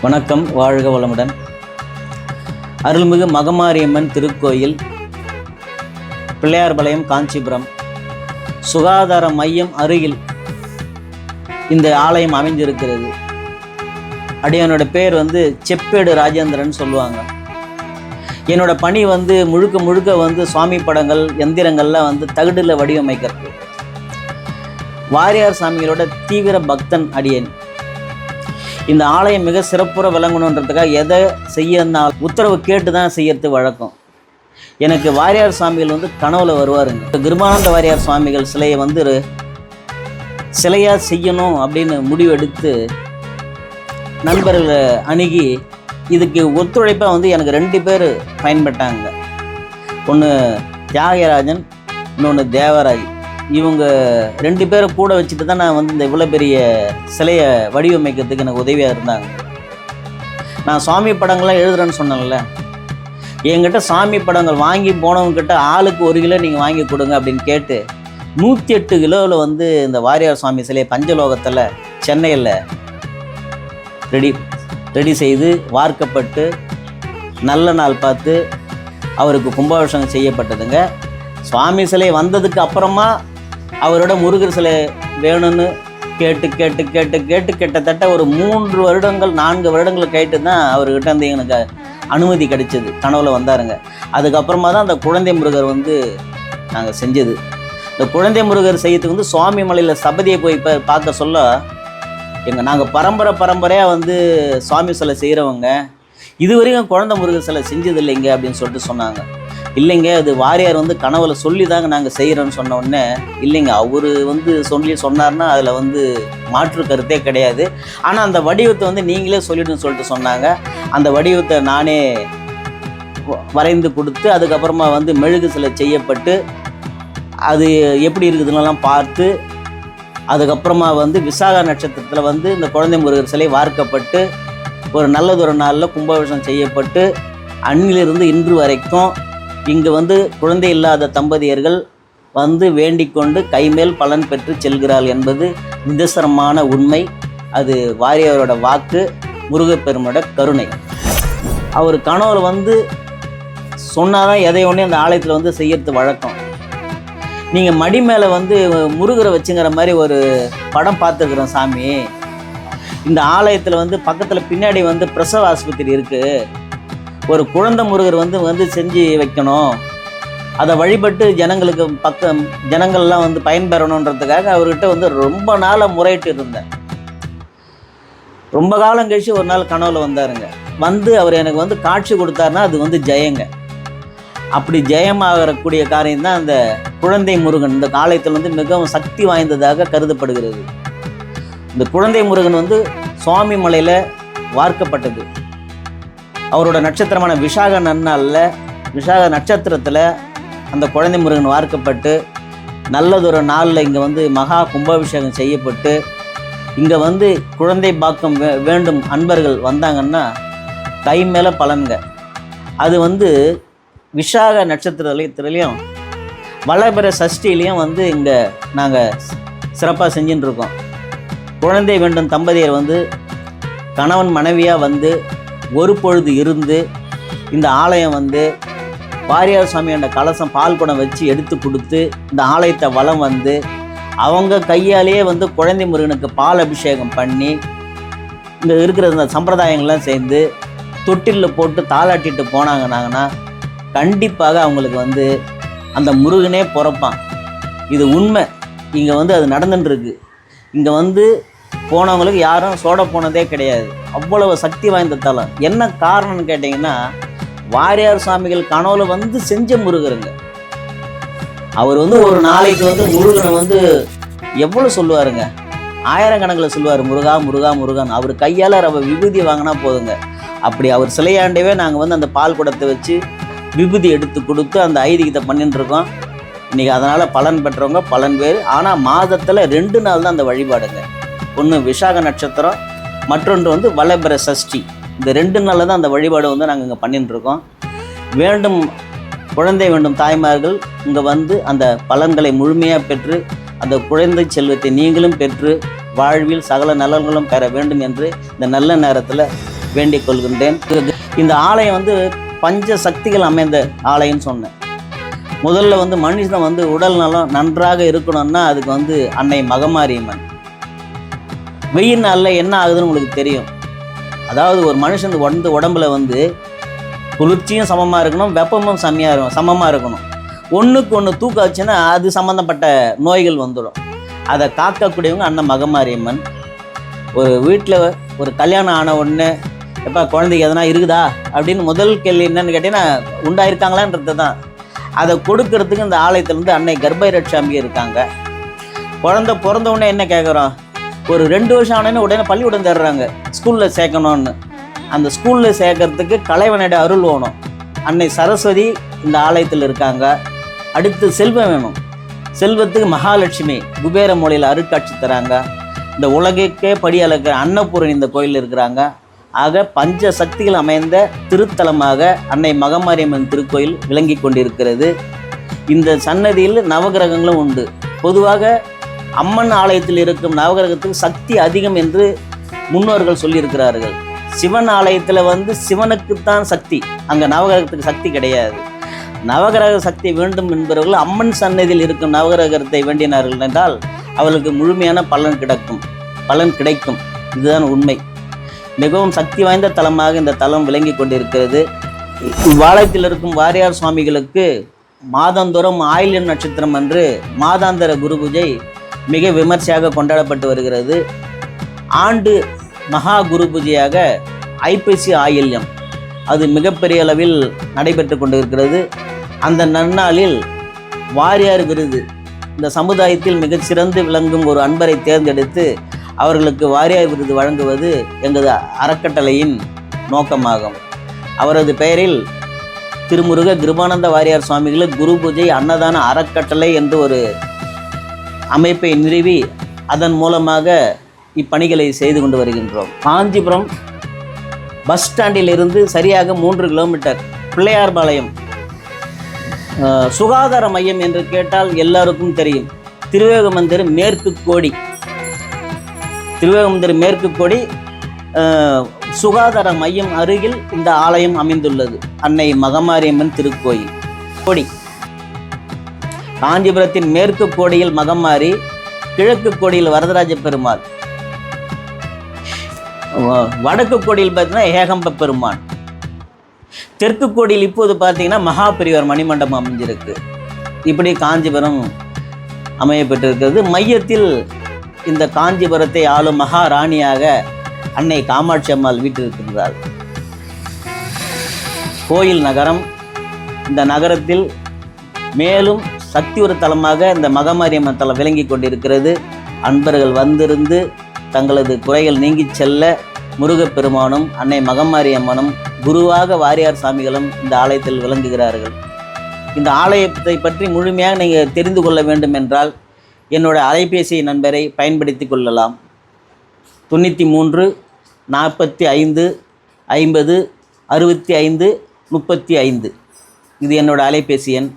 வணக்கம் வாழ்க வளமுடன். அருள்மிகு மகமாரியம்மன் திருக்கோயில் பிள்ளையார்பாளையம் காஞ்சிபுரம். சுகாதார மையம் அருகில் இந்த ஆலயம் அமைந்திருக்கிறது. அடியனோட பேர் வந்து செப்பேடு ராஜேந்திரன் சொல்லுவாங்க. என்னோட பணி வந்து முழுக்க முழுக்க வந்து சுவாமி படங்கள் எந்திரங்கள்லாம் வந்து தகடில் வடிவமைக்கிறது. வாரியார் சாமிகளோட தீவிர பக்தன் அடியன். இந்த ஆலயம் மிக சிறப்புற விளங்கணுன்றதுக்காக எதை செய்யணும்னா உத்தரவு கேட்டு தான் செய்யறது வழக்கம். எனக்கு வாரியார் சுவாமிகள் வந்து கனவுல வருவாருங்க. கிருபானந்த வாரியார் சுவாமிகள் சிலையை வந்து சிலையாக சிலையா செய்யணும் அப்படின்னு முடிவெடுத்து நண்பர்களை அணுகி இதுக்கு ஒத்துழைப்பாக வந்து எனக்கு ரெண்டு பேர் பயன்பட்டாங்க. ஒன்று தியாகராஜன் இன்னொன்று தேவராஜ் இவங்க ரெண்டு பேரை கூட வச்சுட்டு தான் நான் வந்து இந்த இவ்வளோ பெரிய சிலையை வடிவமைக்கிறதுக்கு எனக்கு உதவியாக இருந்தாங்க. நான் சுவாமி படங்கள்லாம் எழுதுறேன்னு சொன்னேன்ல. என்கிட்ட சாமி படங்கள் வாங்கி போனவங்ககிட்ட ஆளுக்கு ஒரு கிலோ நீங்கள் வாங்கி கொடுங்க அப்படின்னு கேட்டு நூற்றி எட்டு கிலோவில் வந்து இந்த வாரியார் சுவாமி சிலையை பஞ்சலோகத்தில் சென்னையில் ரெடி ரெடி செய்து வார்க்கப்பட்டு நல்ல நாள் பார்த்து அவருக்கு கும்பாபிஷேகம் செய்யப்பட்டதுங்க. சுவாமி சிலை வந்ததுக்கு அப்புறமா அவரோட முருகர் சிலை வேணும்னு கேட்டு கேட்டு கேட்டு கேட்டு கிட்டத்தட்ட ஒரு மூன்று வருடங்கள் நான்கு வருடங்கள் கேட்டு தான் அவர்கிட்ட வந்து எனக்கு அனுமதி கிடைச்சது. கனவுல வந்தாருங்க. அதுக்கப்புறமா தான் அந்த குழந்தை முருகர் வந்து நாங்கள் செஞ்சது. இந்த குழந்தை முருகர் செய்யறதுக்கு வந்து சுவாமி மலையில் சபதியை போய் இப்போ பார்க்க சொல்ல எங்கள் நாங்கள் பரம்பரை பரம்பரையாக வந்து சுவாமி சிலை செய்கிறவங்க இது வரைக்கும் குழந்தை முருகர் சிலை செஞ்சது இல்லைங்க அப்படின்னு சொல்லிட்டு சொன்னாங்க. இல்லைங்க அது வாரியார் வந்து கனவுல சொல்லி தாங்க நாங்கள் செய்கிறோன்னு சொன்ன உடனே இல்லைங்க அவர் வந்து சொல்லி சொன்னார்னா அதில் வந்து மாற்று கருத்தே கிடையாது. ஆனால் அந்த வடிவத்தை வந்து நீங்களே சொல்லிடுன்னு சொல்லிட்டு சொன்னாங்க. அந்த வடிவத்தை நானே வ- வரைந்து கொடுத்து அதுக்கப்புறமா வந்து மெழுகு சிலை செய்யப்பட்டு அது எப்படி இருக்குதுன்னெல்லாம் பார்த்து அதுக்கப்புறமா வந்து விசாகா நட்சத்திரத்தில் வந்து இந்த குழந்தை முருகர் சிலை வார்க்கப்பட்டு ஒரு நல்லதொரு நாளில் கும்பாபிஷேகம் செய்யப்பட்டு அன்னிலிருந்து இன்று வரைக்கும் இங்கு வந்து குழந்தை இல்லாத தம்பதியர்கள் வந்து வேண்டிக்கொண்டு கைமேல் பலன் பெற்று செல்கிறாள் என்பது நிதர்சனமான உண்மை. அது வாரியவரோட வாக்கு முருகப்பெருமோட கருணை. அவர் கணவர் வந்து சொன்னாதான் எதை ஒன்றே அந்த ஆலயத்தில் வந்து செய்யறது வழக்கம். நீங்கள் மடி மேலே வந்து முருகரை வச்சுங்கிற மாதிரி ஒரு படம் பார்த்துருக்குறோம் சாமி. இந்த ஆலயத்தில் வந்து பக்கத்தில் பின்னாடி வந்து பிரசவ ஆஸ்பத்திரி இருக்குது ஒரு குழந்தை முருகர் வந்து வந்து செஞ்சு வைக்கணும். அதை வழிபட்டு ஜனங்களுக்கு பக்கம் ஜனங்கள்லாம் வந்து பயன்பெறணுன்றதுக்காக அவர்கிட்ட வந்து ரொம்ப நாளாக முறையிட்டு இருந்தேன். ரொம்ப காலம் கழிச்சு ஒரு நாள் கனவுல வந்தாருங்க. வந்து அவர் எனக்கு வந்து காட்சி கொடுத்தாருன்னா அது வந்து ஜெயங்க. அப்படி ஜெயமாகக்கூடிய காரியம் தான் அந்த குழந்தை முருகன். இந்த காலத்தில் வந்து மிகவும் சக்தி வாய்ந்ததாக கருதப்படுகிறது. இந்த குழந்தை முருகன் வந்து சுவாமி மலையில் வார்க்கப்பட்டது. அவரோட நட்சத்திரமான விஷாக நன்னாளில் விஷாக நட்சத்திரத்தில் அந்த குழந்தை முருகன் வார்க்கப்பட்டு நல்லதொரு நாளில் இங்கே வந்து மகா கும்பாபிஷேகம் செய்யப்பட்டு இங்கே வந்து குழந்தை பாக்கம் வே வேண்டும் அன்பர்கள் வந்தாங்கன்னா கை மேலே பலன்க. அது வந்து விஷாக நட்சத்திரத்துலேயும் வளபெற சஷ்டிலையும் வந்து இங்கே நாங்கள் சிறப்பாக செஞ்சுட்டுருக்கோம் குழந்தை வேண்டும் தம்பதியர் வந்து கணவன் மனைவியாக வந்து ஒரு பொழுது இருந்து இந்த ஆலயம் வந்து வாரியார் சுவாமி அந்த கலசம் பால் குடம் வச்சு எடுத்து கொடுத்து இந்த ஆலயத்தை வலம் வந்து அவங்க கையாலேயே வந்து குழந்தை முருகனுக்கு பால் அபிஷேகம் பண்ணி இங்கே இருக்கிற இந்த சம்பிரதாயங்கள்லாம் சேர்ந்து தொட்டிலில் போட்டு தாளாட்டிட்டு போனாங்கன்னாங்கன்னா கண்டிப்பாக அவங்களுக்கு வந்து அந்த முருகனே பிறப்பான். இது உண்மை. இங்கே வந்து அது நடந்துட்டுருக்கு இங்கே வந்து போனவங்களுக்கு யாரும் சோட போனதே கிடையாது. அவ்வளவு சக்தி வாய்ந்த தலம். என்ன காரணம்னு கேட்டிங்கன்னா வாரியார் சுவாமிகள் கனவுல வந்து செஞ்ச முருகருங்க. அவர் வந்து ஒரு நாளைக்கு வந்து முருகனை வந்து எவ்வளோ சொல்லுவாருங்க? ஆயிரக்கணக்கில் சொல்லுவார் முருகா முருகா முருகன் அவர் கையால் ரவ விபூதி வாங்கினா போதுங்க. அப்படி அவர் சிலையாண்டவே நாங்கள் வந்து அந்த பால் குடத்தை வச்சு விபூதி எடுத்து கொடுத்து அந்த ஐதீகத்தை பண்ணிட்டு இருக்கோம். இன்றைக்கி அதனால் பலன் பெற்றவங்க பலன் பேர் ஆனால் மாதத்தில் ரெண்டு நாள் தான் அந்த வழிபாடுங்க. ஒன்று விசாக நட்சத்திரம் மற்றொன்று வந்து வளபெற சஷ்டி. இந்த ரெண்டு நாளில் தான் அந்த வழிபாடு வந்து நாங்கள் இங்கே பண்ணிட்டுருக்கோம் வேண்டும் குழந்தை வேண்டும் தாய்மார்கள் இங்கே வந்து அந்த பலன்களை முழுமையாக பெற்று அந்த குழந்தை செல்வத்தை நீங்களும் பெற்று வாழ்வில் சகல நலன்களும் பெற வேண்டும் என்று இந்த நல்ல நேரத்தில் வேண்டிக் கொள்கின்றேன். இந்த ஆலயம் வந்து பஞ்ச சக்திகள் அமைந்த ஆலயம்னு சொன்னேன். முதல்ல வந்து மனுஷன் வந்து உடல் நலம் நன்றாக இருக்கணும்னா அதுக்கு வந்து அன்னை மகமாரியம்மன். வெயில் நாளில் என்ன ஆகுதுன்னு உங்களுக்கு தெரியும். அதாவது ஒரு மனுஷன் வந்து உடம்புல வந்து குளிர்ச்சியும் சமமாக இருக்கணும் வெப்பமும் செம்மையாக இருக்கும் சமமாக இருக்கணும். ஒன்றுக்கு ஒன்று தூக்காச்சுன்னா அது சம்மந்தப்பட்ட நோய்கள் வந்துடும். அதை காக்கக்கூடியவங்க அண்ணன் மகமாரியம்மன். ஒரு வீட்டில் ஒரு கல்யாணம் ஆன உடனே எப்போ குழந்தைக்கு எதனா இருக்குதா? அப்படின்னு முதல் கேள்வி என்னன்னு கேட்டீங்கன்னா உண்டாயிருக்காங்களான்றது தான். அதை கொடுக்கறதுக்கு இந்த ஆலயத்திலேருந்து அன்னை கர்ப்பை ரட்சாம்பி இருக்காங்க. குழந்தை பிறந்த உடனே என்ன கேட்குறோம் ஒரு ரெண்டு வருஷம் ஆனோடனே உடனே பள்ளிக்கூடம் தர்றாங்க ஸ்கூலில் சேர்க்கணும்னு. அந்த ஸ்கூலில் சேர்க்கறதுக்கு கலைவனோட அருள் வேணும். அன்னை சரஸ்வதி இந்த ஆலயத்தில் இருக்காங்க. அடுத்து செல்வம் வேணும். செல்வத்துக்கு மகாலட்சுமி குபேர மூலையில் அருட்காட்சி தராங்க. இந்த உலகக்கே படி அளக்கிற அன்னபூரணி இந்த கோயிலில் இருக்கிறாங்க. ஆக பஞ்ச சக்திகள் அமைந்த திருத்தலமாக அன்னை மகமாரியம்மன் திருக்கோயில் விளங்கி கொண்டிருக்கிறது. இந்த சன்னதியில் நவகிரகங்களும் உண்டு. பொதுவாக அம்மன் ஆலயத்தில் இருக்கும் நவகிரகத்துக்கு சக்தி அதிகம் என்று முன்னோர்கள் சொல்லியிருக்கிறார்கள். சிவன் ஆலயத்தில் வந்து சிவனுக்குத்தான் சக்தி. அங்கே நவகிரகத்துக்கு சக்தி கிடையாது. நவகிரக சக்தி வேண்டும் என்பவர்கள் அம்மன் சன்னதியில் இருக்கும் நவகிரகத்தை வேண்டினார்கள் என்றால் அவர்களுக்கு முழுமையான பலன் கிடைக்கும். பலன் கிடைக்கும். இதுதான் உண்மை. மிகவும் சக்தி வாய்ந்த தலமாக இந்த தலம் விளங்கி கொண்டிருக்கிறது. இவ்வாலயத்தில் இருக்கும் வாரியார் சுவாமிகளுக்கு மாதந்தோறும் ஆயில்யம் நட்சத்திரம் அன்று மாதாந்தர குரு பூஜை மிக விமர்சையாக கொண்டாடப்பட்டு வருகிறது. ஆண்டு மகா குரு பூஜையாக ஐப்பசி ஆயில்யம். அது மிகப்பெரிய அளவில் நடைபெற்று கொண்டிருக்கிறது. அந்த நன்னாளில் வாரியார் விருது. இந்த சமுதாயத்தில் மிகச்சிறந்து விளங்கும் ஒரு அன்பரை தேர்ந்தெடுத்து அவர்களுக்கு வாரியார் விருது வழங்குவது எங்களது அறக்கட்டளையின் நோக்கமாகும். அவரது பெயரில் திருமுருக கிருபானந்த வாரியார் சுவாமிகளுக்கு குரு பூஜை அன்னதான அறக்கட்டளை என்று ஒரு அமைப்பை நிறுவி அதன் மூலமாக இப்பணிகளை செய்து கொண்டு வருகின்றோம். காஞ்சிபுரம் பஸ் ஸ்டாண்டில் இருந்து சரியாக மூன்று கிலோமீட்டர். பிள்ளையார்பாளையம் பாளையம் சுகாதார மையம் என்று கேட்டால் எல்லாருக்கும் தெரியும். திருவேகமந்திர் மேற்கு கோடி. திருவேகமந்திர் மேற்கு கோடி சுகாதார மையம் அருகில் இந்த ஆலயம் அமைந்துள்ளது. அன்னை மகமாரியம்மன் திருக்கோயில். கோடி. காஞ்சிபுரத்தின் மேற்கு கோடியில் மகமாரி கிழக்கு கோடியில் வரதராஜ பெருமாள். வடக்கு கோடியில் பார்த்தீங்கன்னா ஏகம்ப பெருமான் தெற்கு கோடியில் இப்போது பார்த்தீங்கன்னா மகாபெரியவர் மணிமண்டபம் அமைஞ்சிருக்கு. இப்படி காஞ்சிபுரம் அமையப்பட்டிருக்கிறது மையத்தில் இந்த காஞ்சிபுரத்தை ஆளும் மகாராணியாக அன்னை காமாட்சி அம்மாள் வீட்டிருக்கின்றார் கோயில் நகரம். இந்த நகரத்தில் மேலும் சக்தி ஒரு தலமாக இந்த மகமாரியம்மன் தலம் விளங்கி கொண்டிருக்கிறது. அன்பர்கள் வந்திருந்து தங்களது குறைகள் நீங்கிச் செல்ல முருகப்பெருமானும் அன்னை மகமாரியம்மனும் குருவாக வாரியார் சாமிகளும் இந்த ஆலயத்தில் விளங்குகிறார்கள். இந்த ஆலயத்தை பற்றி முழுமையாக நீங்கள் தெரிந்து கொள்ள வேண்டும் என்றால் என்னோட அலைபேசி நண்பரை பயன்படுத்தி கொள்ளலாம். தொண்ணூற்றி மூன்று நாற்பத்தி ஐந்து ஐம்பது அறுபத்தி ஐந்து முப்பத்தி ஐந்து. இது என்னோட அலைபேசி எண்.